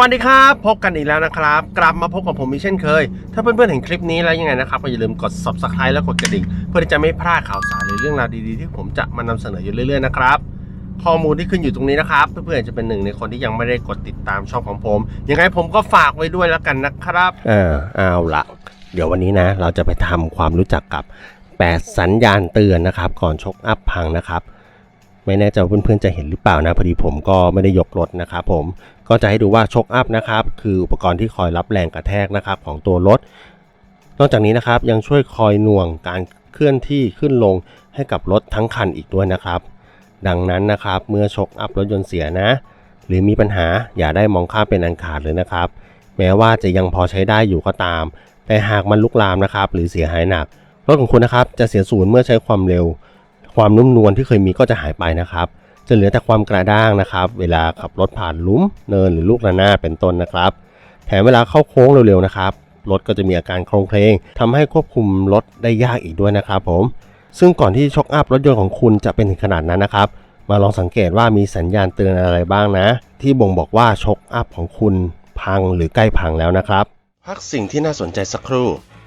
วัสดีครับ พบกันอีกแล้วนะครับ กลับมาพบกับผมอีกเช่นเคย ถ้าเพื่อนๆเห็นคลิปนี้แล้วยังไงนะครับก็อย่าลืมกด subscribe และกดกระดิ่ง เพื่อที่จะไม่พลาดข่าวสารหรือเรื่องราวดีๆ ที่ผมจะมานำเสนออยู่เรื่อยๆนะครับข้อมูลที่ขึ้นอยู่ตรงนี้นะครับ เพื่อนๆจะเป็นหนึ่งในคนที่ยังไม่ได้กดติดตามช่องของผมยังไงผมก็ฝากไว้ด้วยแล้วกันนะครับเออเอาละเดี๋ยววันนี้นะ เราจะไปทำความรู้จักกับ 8 สัญญาณเตือนนะครับ ก่อนชกอัพพังนะครับ ไม่แน่ใจว่าเพื่อนๆจะเห็นหรือเปล่านะพอดีผมก็ไม่ได้ยกรถนะครับผมก็จะให้ดูว่าชกอัพนะครับคืออุปกรณ์ที่คอยรับแรงกระแทกนะครับของตัวรถ นอกจากนี้นะครับยังช่วยคอยหน่วงการเคลื่อนที่ขึ้นลงให้กับรถทั้งคันอีกด้วยนะครับ ดังนั้นนะครับเมื่อชกอัพรถยนต์เสียนะ หรือมีปัญหาอย่าได้มองข้ามเป็นอันขาดเลยนะครับ แม้ว่าจะยังพอใช้ได้อยู่ก็ตาม แต่หากมันลุกลามนะครับหรือเสียหายหนักรถของคุณนะครับจะเสียศูนย์เมื่อใช้ความเร็ว ความนุ่มนวลที่เคยมีก็จะหายไปนะครับ จะเหลือแต่ความกระด้างนะครับ เวลาขับรถผ่านลุ่มเนินหรือลูกระนาดเป็นต้นนะครับ แถมเวลาเข้าโค้งเร็วๆนะครับรถก็จะมีอาการโครงเพลงทำให้ควบคุมรถได้ยากอีกด้วยนะครับผม ซึ่งก่อนที่ช็อคอัพรถยนต์ของคุณจะเป็นถึงขนาดนั้นนะครับ มาลองสังเกตว่ามีสัญญาณเตือนอะไรบ้างนะ ที่บ่งบอกว่าช็อคอัพของคุณพังหรือใกล้พังแล้วนะครับ พักสิ่งที่น่าสนใจสักครู่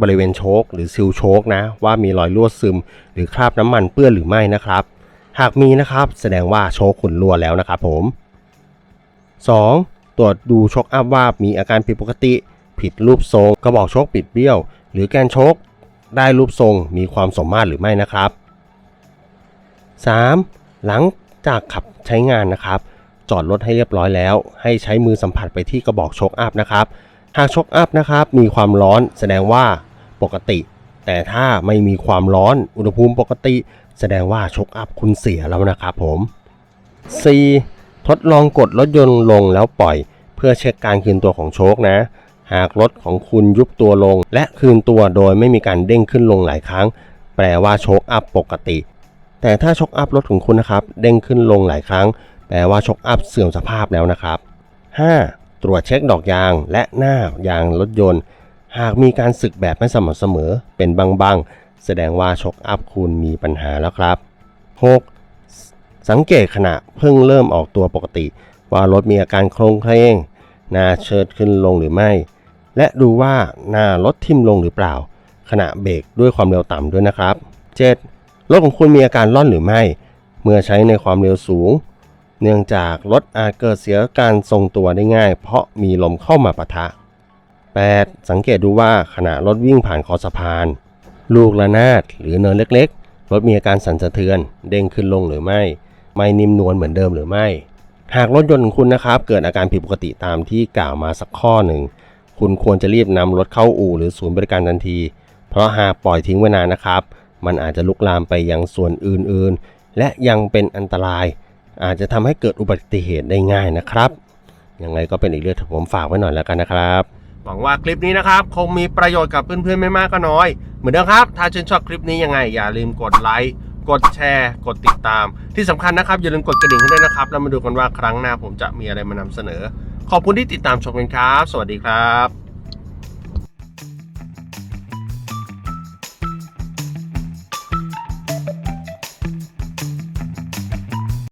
บริเวณโชคหรือซิลโชคนะ ว่ามีรอยรั่วซึม หรือคราบน้ำมันเปื้อนหรือไม่นะครับ หากมีนะครับแสดงว่าโชคขุนรั่วแล้วนะครับผม 2. ตรวจดูโชคอัพว่ามีอาการผิดปกติ ผิดรูปทรง กระบอกโชคปิดเบี้ยว หรือแกนโชคได้รูปทรงมีความสมมาตรหรือไม่นะครับ 3. หลังจากขับใช้งานนะครับ จอดรถให้เรียบร้อยแล้ว ให้ใช้มือสัมผัสไปที่กระบอกโชคอัพนะครับ หากโชคอัพนะครับมีความร้อนแสดงว่าปกติ แต่ถ้าไม่มีความร้อนอุณหภูมิปกติ แสดงว่าโชคอัพคุณเสียแล้วนะครับผม 4. ทดลองกดรถยนต์ลงแล้วปล่อย เพื่อเช็คการคืนตัวของโชคนะ หากรถของคุณยุบตัวลง และคืนตัวโดยไม่มีการเด้งขึ้นลงหลายครั้ง แปลว่าโชคอัพปกติ แต่ถ้าช็อคอัพรถของคุณนะครับเด้งขึ้นลงหลายครั้ง แปลว่าช็อคอัพเสื่อมสภาพแล้วนะครับ 5. ตรวจเช็คดอกยางและหน้ายางรถยนต์ หากมีการสึกแบบไม่สม่ำเสมอเป็นบางๆ แสดงว่าช็อคอัพคุณมีปัญหาแล้วครับ 6. สังเกตขณะเพิ่งเริ่มออกตัวปกติ ว่ารถมีอาการโครงเคลงหน้าเชิดขึ้นลงหรือไม่ และดูว่าหน้ารถทิ่มลงหรือเปล่า ขณะเบรกด้วยความเร็วต่ำด้วยนะครับ 7. รถของคุณมีอาการล่อนหรือไม่ เมื่อใช้ในความเร็วสูง เนื่องจากรถอาจเกิดเสียการทรงตัวได้ง่าย เพราะมีลมเข้ามาปะทะ 8. สังเกตดูว่าขณะรถวิ่งผ่านคอสะพาน ลูกระนาดหรือเนินเล็กๆ รถมีอาการสั่นสะเทือน เด้งขึ้นลงหรือไม่ ไม่นิ่มนวลเหมือนเดิมหรือไม่ หากรถยนต์ของคุณนะครับ เกิดอาการผิดปกติตามที่กล่าวมาสักข้อหนึ่ง คุณควรจะรีบนำรถเข้าอู่หรือศูนย์บริการทันที เพราะหากปล่อยทิ้งไว้นานนะครับ มันอาจจะลุกลามไปยังส่วนอื่นๆ และยังเป็นอันตราย อาจจะทำให้เกิดอุบัติเหตุได้ง่ายนะครับ ยังไงก็เป็นอีกเรื่องที่ผมฝากไว้หน่อยแล้วกันนะครับหวังว่าคลิปนี้นะครับ คงมีประโยชน์กับเพื่อนๆไม่มากก็น้อย เหมือนเดิมครับ ถ้าชื่นชอบคลิปนี้ยังไง อย่าลืมกดไลค์กดแชร์ กดติดตาม ที่สำคัญนะครับ อย่าลืมกดกระดิ่งให้ด้วยนะครับ แล้วมาดูกันว่าครั้งหน้าผมจะมีอะไรมานำเสนอ ขอบคุณที่ติดตามชมกันครับ สวัสดีครับ